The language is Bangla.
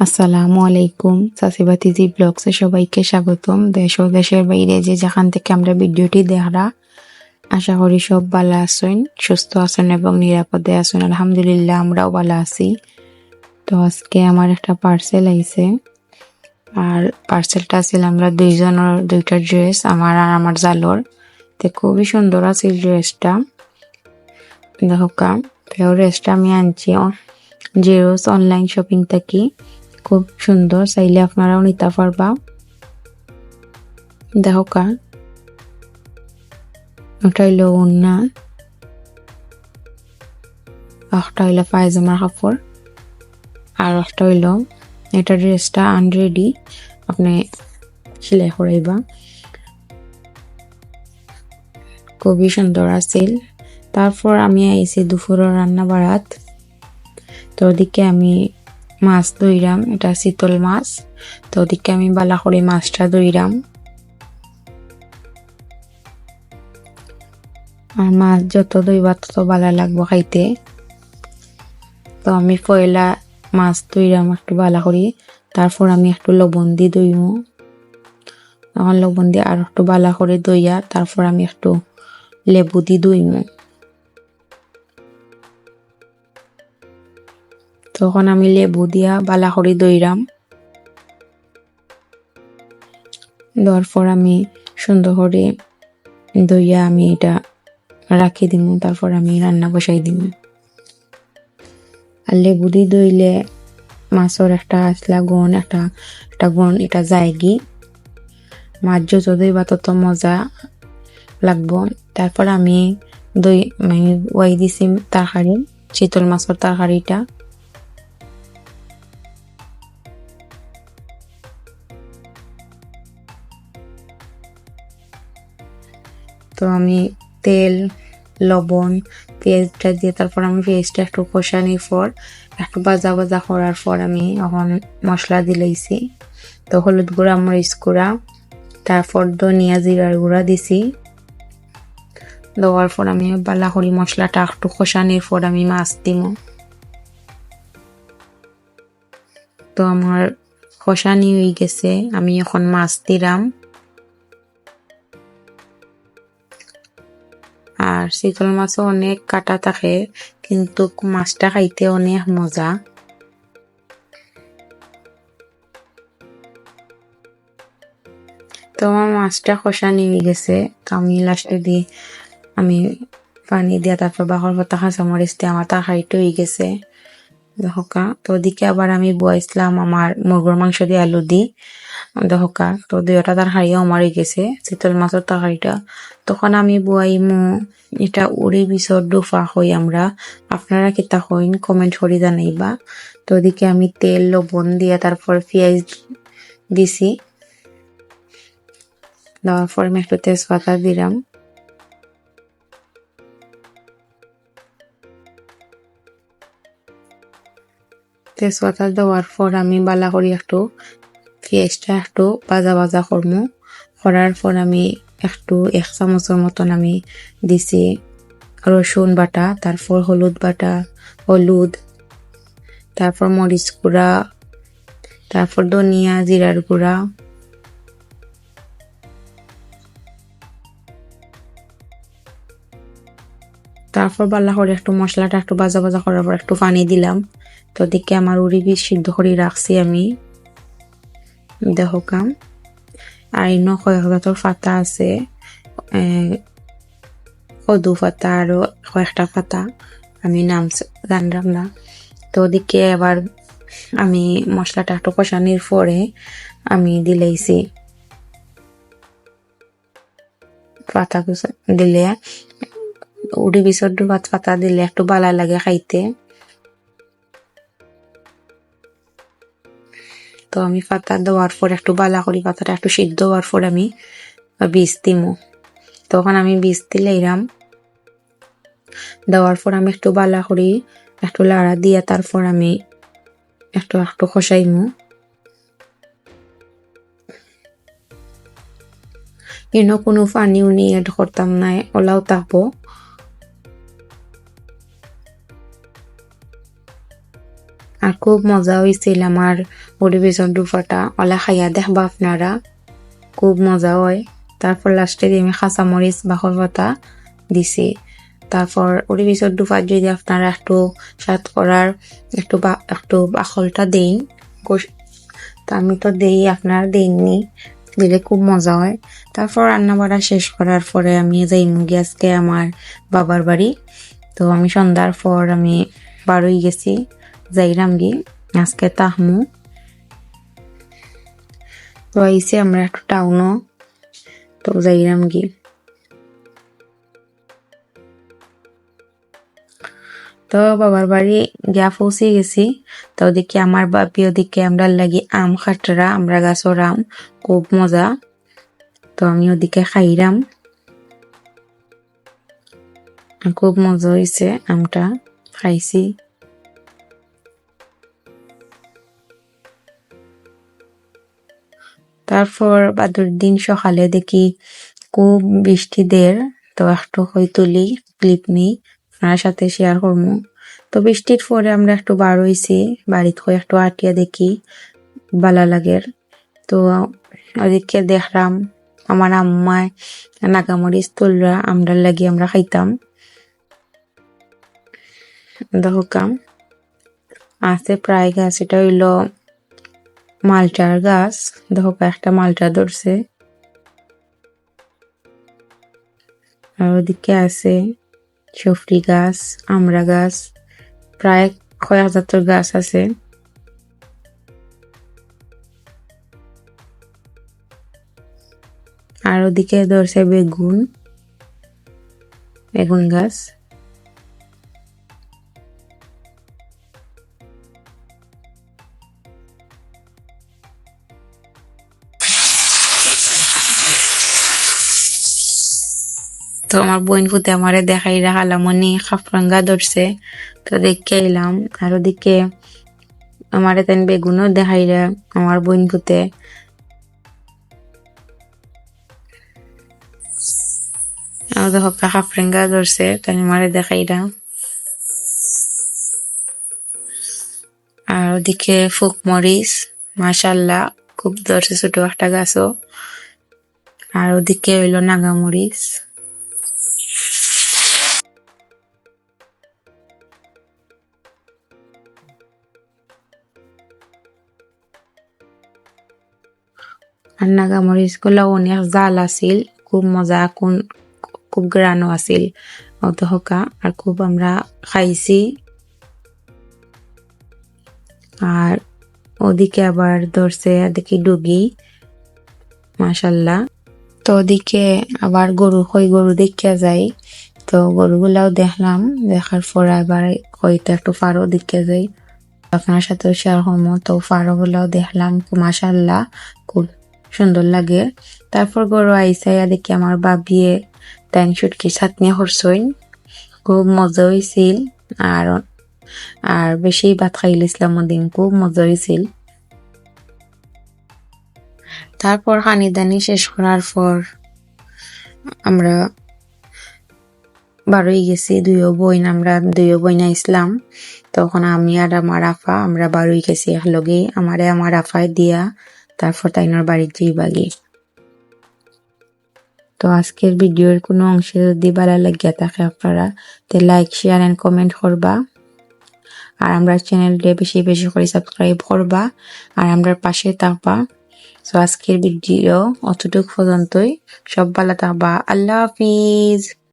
আসসালামু আলাইকুম। সাসিবাতিজি ব্লগসে সবাইকে স্বাগতম। দেশ ও দেশের বাইরে যে যেখান থেকে আমরা ভিডিওটি দেখরা, আশা করি সব ভালো আছেন, সুস্থ আছেন এবং নিরাপদে আছেন। আলহামদুলিল্লাহ, আমরাও ভালো আছি। তো আজকে আমার একটা পার্সেল আইছে। আর পার্সেলটা ছিল আমরা দুইজনের, দুইটা ড্রেস আমার আর আমার জালোর। তো খুবই সুন্দর আছে ড্রেসটা দেখো কাম ড্রেসটা আমি আনছি। জেরোস অনলাইন শপিং থেকে। খুব সুন্দর। চাইলে আপনারাও নিতে পারবা। দেখো কা ওটা হইল উন্না একটা হইল পায়জামার কাপড়। আর একটা হইল, এটা ড্রেসটা আনরেডি আপনি সেলাই করাইবা। খুবই সুন্দর আছিল তারপর আমি আইছি দুপুরের রান্না বাড়াত তো ওদিকে আমি মাছ ধইরাম, এটা শীতল মাছ। তো ওদিকে আমি বালা করে মাছটা ধইরাম। আর মাছ যত দইবা তত বালা লাগবো খাইতে। তো আমি পয়লা মাছ ধইরাম একটু বালা করি, তারপর আমি একটু লবণ দিয়ে দইমু তখন লবণ দিয়ে আর একটু বালা করে দইয়া তারপর আমি একটু লেবু দিয়ে দইমু তখন আমি লেবু দিয়া বালা করে দইরাম। দেওয়ার পর আমি সুন্দর করে দইয়া আমি এটা রাখি দিব তারপর আমি রান্না বসাই দিব আর লেবু দিয়ে দইলে মাছের একটা আসলা গন একটা একটা গন এটা যায়গি মাছ যত দইবা তত মজা লাগবো। তারপর আমি দই মানে ওয়াই দিছি তরকারি শীতল মাছের তরকারিটা। আমি তেল, লবণ পেঁয়াজটা দিয়ে তারপর আমি পেঁয়াজটা একটু কষানির পর একটু বাজা বাজা করার পর আমি এখন মশলা দিলাইছি। তো হলুদ গুঁড়া, মরিচ গুঁড়া, তারপর ধনিয়া জিরার গুঁড়া দিছি। দেওয়ার পর আমি বালা করি মশলাটা একটু কষানির পর আমি মাছ দিব। তো আমার কষানি হয়ে গেছে, আমি এখন মাছ দিলাম। আর শীতল মাছও অনেক কাটা থাকে, কিন্তু মাছটা খাইতে অনেক মজা। তো আমার মাছটা খসা নিয়ে গেছে, তো আমি লাস্টে দিয়ে আমি পানি দিয়া তারপর বাহর পাতা মরিচ দিয়ে, আমার হয়ে গেছে। দহকা তো ওদিকে আবার আমি বয়েছিলাম আমার মুরগোর মাংস দিয়ে আলু দি দহকা তো দুইটা তার হারিয়ে আমার গেছে শীতল মাছের তরকারিটা তখন আমি মো এটা উড়ি বিচর ডুফা হই আমরা। আপনারা কিতা হইন কমেন্ট করে জানাইবা। তো ওদিকে আমি তেল, লবণ দিয়ে তারপর পেঁয়াজ দিছি। দেওয়ার পর আমি একটু তেজপাতা দিলাম। তেজপাতা দেওয়ার পর আমি বালা করি একটু পেঁয়াজটা একটু ভাজা ভাজা করব করার পর আমি একটু এক চামচের মতন আমি দিছি। রসুন বাটা তারপর হলুদ বাটা, হলুদ তারপর মরিচ গুঁড়া তারপর ধনিয়া জিরার গুঁড়া। তারপর বাল্লা করে একটু মশলাটা একটু ভাজা ভাজা করার পর একটু পানি দিলাম। তো দিকে আমার উড়ি বীজ সিদ্ধ করে রাখছি আমি। দেহ কাম আর ইনো কয়েক জাতর ফাতা আছে। কদু ফাতা আরও কয়েকটা ফাতা। আমি নাম জানলাম না। তো ওদিকে এবার আমি মশলাটা একটু কষানির পরে আমি দিলেইছি। পাতা দিলে, উড়ি বিচর পাতা দিলে একটু বালা লাগে খাইতে। তো আমি পাতা দেওয়ার পর, একটু বালা করি পাতাটা, একটু সিদ্ধ হওয়ার পর আমি বীজ দিমু। তখন আমি বীজ দিলে এরাম দেওয়ার পর আমি একটু বালা করি, একটু লাড়া দিয়া তারপর আমি একটু একটু খসাইমু। এনো কোনো পানি উনি এড করতাম না ওলাও থাকব খুব মজা হয়েছিল আমার পরিবেশন ডুফাটা ওলা খাইয়া দেখবা আপনারা। খুব মজা হয়। তারপর লাস্টে আমি খাঁচামরিচ বাখর পাতা দিছি। তারপর পরিবেশন ডুফার যদি আপনারা একটু স্বাদ করার একটু বা একটু বাখলটা দেন তা আমি তো দেই আপনারা দেননি দিলে খুব মজা হয়। তারপর রান্না বাড়া শেষ করার পরে আমি যাই মুগি আজকে আমার বাবার বাড়ি। তো আমি সন্ধ্যার পর আমি বারোই গেছি। যাইরাম গি, আজকে তাহমু তো আইসি আমরা একটু টাউনও তো যাইরাম গি। তো বাবার বাড়ি গিয়া পৌঁছে গেছি। তো ওদিকে আমার বাপি, ওদিকে আমরা লাগি আম খাটরা, আমরা গাছর আম খুব মজা। তো আমি ওদিকে খাইরাম। খুব মজা হয়েছে আমটা, খাইছি। তারপর বাদুর দিন সকালে দেখি খুব বৃষ্টি দের তো একটু হই তুলি, ক্লিপ নিই, আপনার সাথে শেয়ার করব। তো বৃষ্টির পরে আমরা একটু বার হইছি বাড়িতে হয়ে একটু আটিয়া দেখি, বালা লাগের। তো ওদিকে দেখলাম আমার আম্মায় নাগামরিচ তুলরা আমরা লাগি আমরা খাইতাম। দেখুকাম আছে প্রায় গাছ, এটা হইল মালটার গাছ। দেখো একটা মালটা ধরছে। আর ওদিকে আছে সফরি গাছ আমড়া গাছ। প্রায় কয়েক হাজার গাছ আছে। আর ওদিকে ধরছে বেগুন। বেগুন গাছ। তো আমার বোন ফুতে আমারে দেখাই রাখালাম মনি খাফরাঙ্গা ধরছে। তো দেখে এলাম আর ওদিকে আমারে তেন বেগুনও দেখাইরা আমার বোন ফুতে আর দেখো খাফরাঙ্গা ধরছে তাই আমারে দেখাইরা আর ওদিকে ফুক মরিচ, মাশাল্লাহ, খুব ধরছে ছোট একটা গাছও। আর ওদিকে হইল নাগামরিচ আর নাগামরিচগুলা অনেক জাল আছিল খুব মজা কোন খুব গ্রানও আছিল অত হকা আর খুব আমরা খাইছি আর ওদিকে আবার ধরছে দেখি ডুগি মাশাল্লাহ তো ওদিকে আবার গরু কই গরু দেখিয়া যাই তো গরুগুলাও দেখলাম দেখার পর আবার হয়তো একটু ফারো দেখে যাই আপনার সাথে শেয়ার হমো তো ফারো গুলাও দেখলাম মাশাল্লাহ খুব সুন্দর লাগে। তারপর গরু আইসাইয়া দেখি আমার বাবিয়ে ট্যাং শুটকি চাটনি হরছইন খুব মজা হয়েছিল আর আর বেশি ভাত খাইলিছিলাম দিন খুব মজা হয়েছিল তারপর হানি দানি শেষ করার পর আমরা বারোই গেছি, দুইও বইন আমরা দুইও বইন ইসলাম তখন আমি আর আমার আফা, আমরা বারোই গেছি একলগে। আমারে আমার আফায় দিয়া তারপর তাইনার বাড়ির যেই বাগে। তো আজকের ভিডিওর কোনো অংশে যদি ভালো লাগিয়া থাকে আপনারা তে লাইক শেয়ার এন্ড কমেন্ট করবা। আর আমরা চ্যানেলটা বেশি বেশি করে সাবস্ক্রাইব করবা আর আমরা পাশে থাকবা। সো আজকের ভিডিও অতটুকু পর্যন্তই। সব ভালো থাকবা। আল্লাহ হাফিজ।